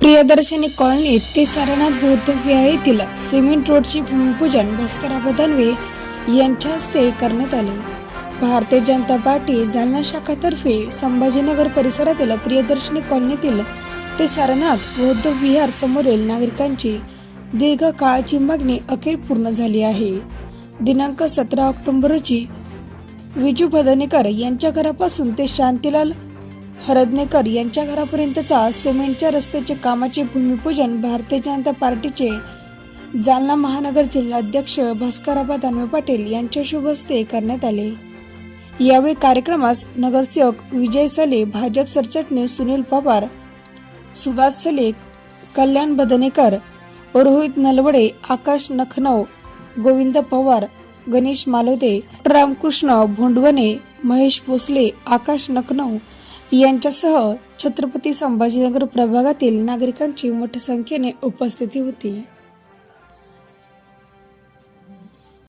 प्रियदर्शनी कॉलनीत ते सारनाथ बौद्धविहार येथील सिमेंट रोडचे भूमिपूजन भास्करा बदनवे यांच्या हस्ते करण्यात आले. भारतीय जनता पार्टी जालना शाखातर्फे संभाजीनगर परिसरातील प्रियदर्शनी कॉलनीतील ते सारनाथ बौद्धविहार समोरील नागरिकांची दीर्घकाळाची मागणी अखेर पूर्ण झाली आहे. दिनांक सतरा ऑक्टोबर रोजी विजू भदनेकर यांच्या घरापासून ते शांतीलाल हरदनेकर यांच्या घरापर्यंतचा सिमेंटच्या रस्त्याचे कामाचे भूमिपूजन भारतीय जनता पार्टीचे जालना महानगर जिल्हाध्यक्ष भास्कराबा दानवे पाटील यांच्या शुभ हस्ते करण्यात आले. यावेळी कार्यक्रमास नगरसेवक विजय सले भाजप सरचिटणीस सुनील पवार सुभाष सले कल्याण बदनेकर रोहित नलवडे आकाश नखनव गोविंद पवार गणेश मालोदे रामकृष्ण भोंडवणे महेश भोसले आकाश नखनव यांच्यासह छत्रपती संभाजीनगर प्रभागातील नागरिकांची मोठ्या संख्येने उपस्थिती होती.